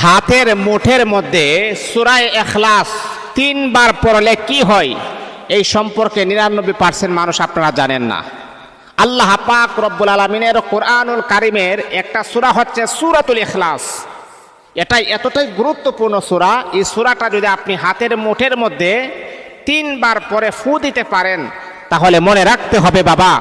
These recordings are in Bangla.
হাতের মুঠের মধ্যে সুরায় এখলাস তিনবার পড়লে কি হয়? এই সম্পর্কে নিরানব্বই পার্সেন্ট মানুষ আপনারা জানেন না। আল্লাহ পাক রব্বুল আলমিনের কোরআনুল কারিমের একটা সূরা হচ্ছে সুরাতুল এখলাস এটাই এতটাই গুরুত্বপূর্ণ সূরা, এই সূরাটা যদি আপনি হাতের মুঠের মধ্যে তিনবার পরে ফু দিতে পারেন, তাহলে মনে রাখতে হবে বাবা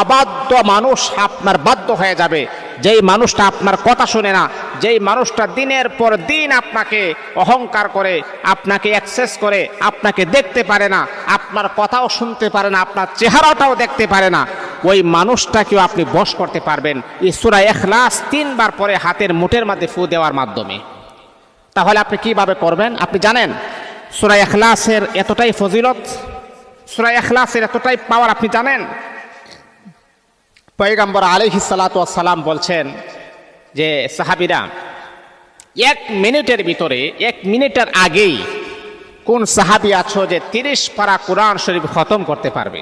অবাধ্য মানুষ আপনার বাধ্য হয়ে যাবে। যেই মানুষটা আপনার কথা শুনে না, যেই মানুষটা দিনের পর দিন আপনাকে অহংকার করে, আপনাকে অ্যাক্সেস করে, আপনাকে দেখতে পারে না, আপনার কথাও শুনতে পারে না, আপনার চেহারাটাও দেখতে পারে না, ওই মানুষটাকেও আপনি বশ করতে পারবেন। ঈশ্বরা এখলাস তিনবার পরে হাতের মুঠের মধ্যে ফু দেওয়ার মাধ্যমে। তাহলে আপনি কীভাবে করবেন? আপনি জানেন, সুরা এখলাসের এতটাই ফজিলত, সুরা এখলাসের এতটাই পাওয়ার আপনি জানেন পয়গাম্বর আলহি সালাম বলছেন যে, সাহাবিরা, এক মিনিটের ভিতরে, এক মিনিটের আগেই কোন সাহাবি আছো যে তিরিশ পারা কোরআন শরীফ খতম করতে পারবে?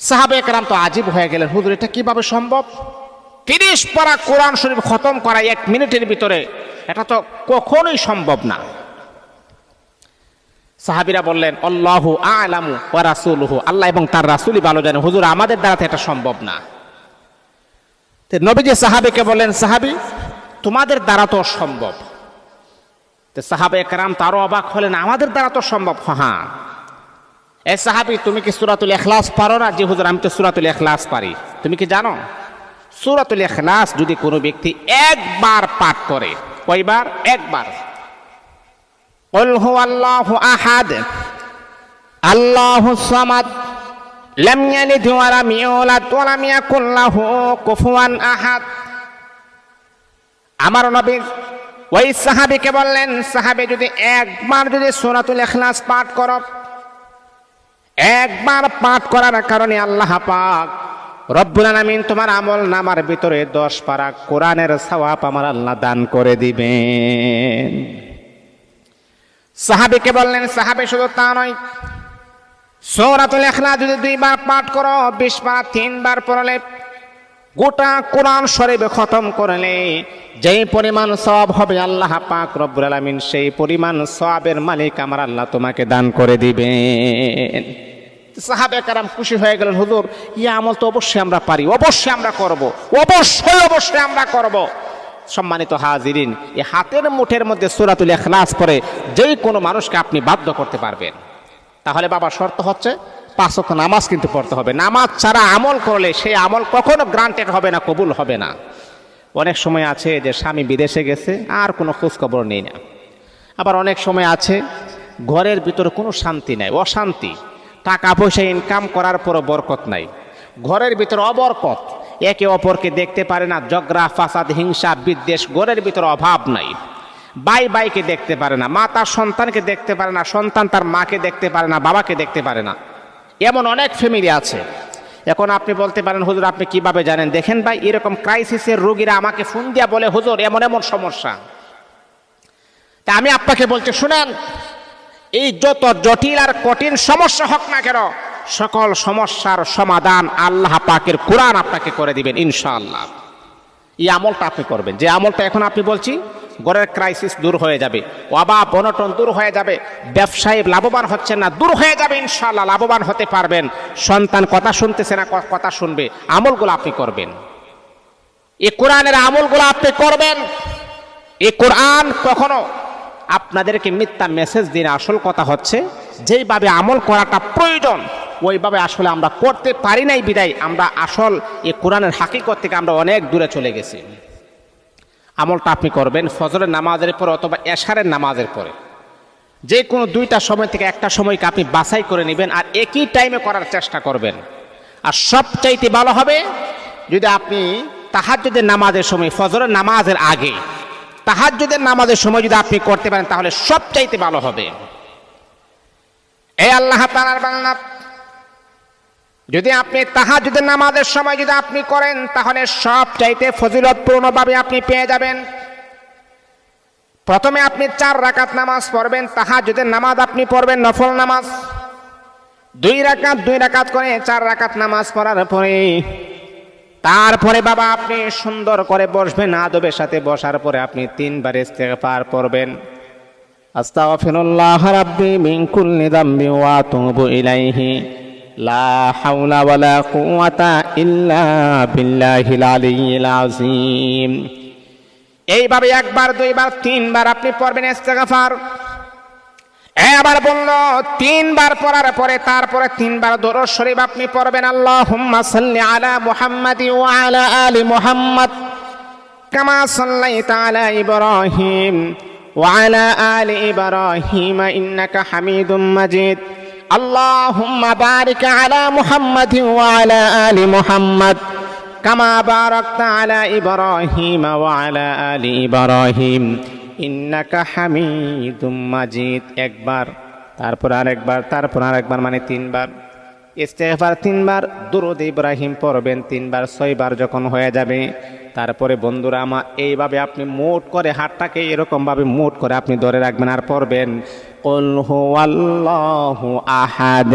সাহাবে একরাম তো আজীব হয়ে গেলেন, হুজুর, এটা কীভাবে সম্ভব? তিরিশ পারা কোরআন শরীফ খতম করা এক মিনিটের ভিতরে, এটা তো কখনোই সম্ভব না। সাহাবিরা বললেন, আল্লাহু আলামু ও রাসুলহু। আল্লাহ এবং তার রাসুলই ভালো জানে হুজুর, আমাদের দ্বারা তো এটা সম্ভব না। তো নবীজি সাহাবিকে বললেন, সাহাবি, তোমাদের দ্বারা তো সম্ভব। তো সাহাবে একরাম তারও অবাক হলেন, আমাদের দ্বারা তো সম্ভব হ্যাঁ। এ সাহাবি, তুমি কি সুরাতুল এখলাস পারো না? যে হুজুর, আমি তো সুরাতুল এখলাস পারি। তুমি কি জানো, সুরাতুল এখলাস যদি কোনো ব্যক্তি একবার পাঠ করে? কয়বার? একবার। قل هو الله أحد الله الصمد لم يلد ولم يولد ولم يكن له كفوا أحد আমার নবী ওই সাহাবিকে বললেন সাহাবি যদি একবার যদি সোনাতুল এখলাস পাঠ করো একবার পাঠ করার কারণে আল্লাহ পাক রব্বুল আলামিন তোমার আমল নামার ভিতরে দশ পারা কোরআনের সওয়াব আমার আল্লাহ দান করে দিবেন সাহাবিকে বললেন, সাহাবি, শুধু তা নয়, সৌরাতুল এখলা যদি দুইবার পাঠ করো বিশ বার তিনবার পড়লে গোটা কোরআন শরীফে খতম করলে যেই পরিমাণ সব হবে আল্লাহ পাক রব্বুল আলামিন, সেই পরিমাণ সবের মালিক আমার আল্লাহ তোমাকে দান করে দিবেন। সাহাবে কারাম খুশি হয়ে গেলেন, হুজুর ইয়া আমল তো অবশ্যই আমরা পারি, অবশ্যই আমরা করব, অবশ্যই অবশ্যই আমরা করব। সম্মানিত হাজিরিন এই হাতের মুঠের মধ্যে সুরাতুল এখলাস করে যেই কোনো মানুষকে আপনি বাধ্য করতে পারবেন। তাহলে বাবা, শর্ত হচ্ছে পাঁচ ওয়াক্ত নামাজ কিন্তু পড়তে হবে। নামাজ ছাড়া আমল করলে সেই আমল কখনো গ্রান্টেড হবে না, কবুল হবে না। অনেক সময় আছে যে স্বামী বিদেশে গেছে, আর কোনো খোঁজখবর নেই না। আবার অনেক সময় আছে ঘরের ভিতরে কোনো শান্তি নাই, অশান্তি। টাকা পয়সা ইনকাম করার পরও বরকত নাই। ঘরের ভিতরে অবরকত। একে অপরকে দেখতে পারে না। জগরা ফাসাদ, হিংসা, বিদ্বেষ ঘরের ভিতরে অভাব নাই। বাই বাইকে দেখতে পারে না। মা তার সন্তানকে দেখতে পারে না। সন্তান তার মাকে দেখতে পারে না। বাবাকে দেখতে পারে না। এমন অনেক ফ্যামিলি আছে। এখন আপনি বলতে পারেন, হুজুর, আপনি কীভাবে জানেন? দেখেন ভাই, এরকম ক্রাইসিসের রোগীরা আমাকে ফোন দিয়া বলে, হুজুর, এমন এমন সমস্যা। তা আমি আপনাকে বলছি, শুনেন, এই যত জটিল আর কঠিন সমস্যা হোক না কেন সকল সমস্যার সমাধান আল্লাহ পাকের কোরআন আপনাকে করে দিবেন, ইনশাআল্লাহ। এই আমলটা আপনি করবেন। যে আমলটা এখন আপনি বলছি গড়ের ক্রাইসিস দূর হয়ে যাবে, অভাব, অনটন দূর হয়ে যাবে, ব্যবসায়ী লাভবান হচ্ছেন না, দূর হয়ে যাবে ইনশাল্লাহ লাভবান হতে পারবেন। সন্তান কথা শুনতেছে না কথা শুনবে। আমলগুলো আপনি করবেন। এই কোরআনের আমলগুলো আপনি করবেন। এই কোরআন কখনো আপনাদেরকে মিথ্যা মেসেজ দিন আসল কথা হচ্ছে, যেইভাবে আমল করাটা প্রয়োজন ওইভাবে আসলে আমরা করতে পারি নাই বিদায়, আমরা আসল এই কোরআনের হাকিকত থেকে আমরা অনেক দূরে চলে গেছি। আমলটা আপনি করবেন ফজরের নামাজের পরে অথবা এশারের নামাজের পরে। যে কোনো দুইটা সময় থেকে একটা সময়কে আপনি বাছাই করে নেবেন আর একই টাইমে করার চেষ্টা করবেন। আর সবচাইতে ভালো হবে যদি আপনি তাহাজ্জুদের নামাজের সময়, ফজরের নামাজের আগে তাহাজ্জুদের নামাজের সময় যদি আপনি করতে পারেন তাহলে সবচাইতে ভালো হবে। এ আল্লাহ তাআলার বাংলা যদি আপনি তাহাজ্জুদের নামাজের সময় যদি আপনি করেন, তাহলে সব চাইতে ফজিলতপূর্ণভাবে আপনি পেয়ে যাবেন। প্রথমে আপনি চার রাকাত নামাজ পড়বেন তাহাজ্জুদের নামাজ আপনি পড়বেন, নফল নামাজ। দুই রাকাত দুই রাকাত করে চার রাকাত নামাজ পড়ার পরে, তারপরে বাবা আপনি সুন্দর করে বসবেন, আদবের সাথে বসার পরে আপনি তিনবার ইস্তেগফার পড়বেন। আস্তাগফিরুল্লাহ রাব্বি মিন কুল্লি যামবি ওয়া আতুবু ইলাইহি। এইভাবে একবার, দুইবার, তিনবার আপনি পড়বেন এবার বলল, তিনবার পড়ার পরে তারপরে তিনবার দরুদ শরীফ আপনি পড়বেন, আল্লাহুম্মা সাল্লি আলা মুহাম্মাদি ওয়া আলা আলি মুহাম্মাদ ইব্রাহিম ওয়া ইব্রাহিম ইন্নাকা হামিদুম মাজিদ। اللهم بارك على محمد وعلى آل محمد كما باركت على إبراهيم وعلى آل إبراهيم ইন্নাকা হামিদুম মাজিদ একবার তারপর আরেকবার তারপর আরেকবার মানে তিনবার ইস্তেগফার তিনবার দুরুদ ইব্রাহিম পড়বেন তিনবার ছয়বার যখন হয়ে যাবে তারপরে বন্ধুরা আমার এইভাবে আপনি মোট করে হাতটাকে এরকম ভাবে মোট করে আপনি ধরে রাখবেন আর পড়বেন قل هو الله أحد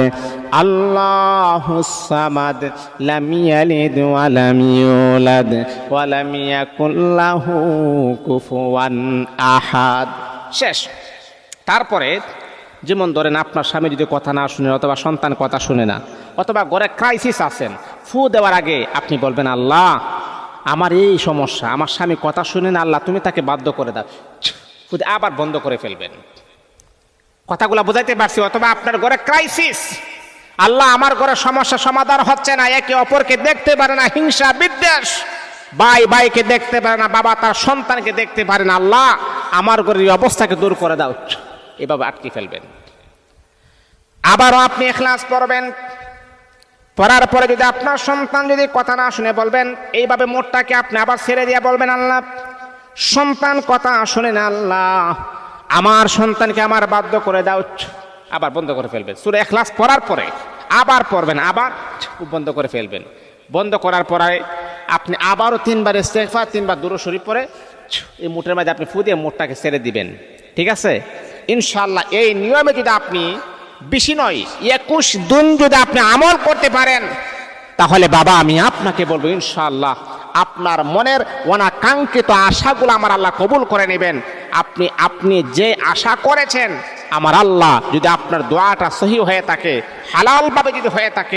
الله الصمد لم يلد ولم يولد ولم يكن له كفوا أحد শেষ তারপরে যেমন ধরেন আপনার স্বামী যদি কথা না শুনে অথবা সন্তান কথা শুনে না অথবা ঘরে ক্রাইসিস আছেন ফু দেওয়ার আগে আপনি বলবেন আল্লাহ আমার এই সমস্যা আমার স্বামী কথা শুনে না আল্লাহ তুমি তাকে বাধ্য করে দাও ফু দিয়ে আবার বন্ধ করে ফেলবেন কথাগুলো বোঝাইতে পারছি, অথবা আপনার ঘরে ক্রাইসিস আল্লাহ আমার ঘরে সমস্যা সমাধান হচ্ছে না, একে অপরকে দেখতে পারে না, হিংসা, বিদ্বেষ। ভাই ভাইকে দেখতে পারে না, বাবা তার সন্তানকে দেখতে পারে না। আল্লাহ আমার ঘরের এই অবস্থাকে দূর করে দাও। এভাবে আটকে ফেলবেন। আবারও আপনি এখলাস পড়বেন। পড়ার পরে যদি আপনার সন্তান যদি কথা না শুনে বলবেন, এইভাবে মোটটাকে আপনি আবার ছেড়ে দিয়ে বলবেন, আল্লাহ, সন্তান কথা শুনে না, আল্লাহ। আমার সন্তানকে আমার বাধ্য করে দাও। আবার বন্ধ করে ফেলবেন। সুরে এখলাস পড়ার পরে আবার পড়বেন, আবার বন্ধ করে ফেলবেন। বন্ধ করার পরে আপনি আবারও তিনবার ইস্তেগফার, তিনবার দূর শরীফ পরে এই মুঠের মাঝে আপনি ফু দিয়ে মুঠটাকে ছেড়ে দিবেন। ঠিক আছে? ইনশাল্লাহ এই নিয়মে যদি আপনি বেশি নয়, একুশ দিন যদি আপনি আমল করতে পারেন, তাহলে বাবা, আমি আপনাকে বলব ইনশাল্লাহ আপনার মনের অনাকাঙ্ক্ষিত আশাগুলো আমার আল্লাহ কবুল করে নেবেন। আপনি আপনি যে আশা করেছেন, আমার আল্লাহ যদি আপনার দোয়াটা সহি হয়ে থাকে, হালালভাবে যদি হয়ে থাকে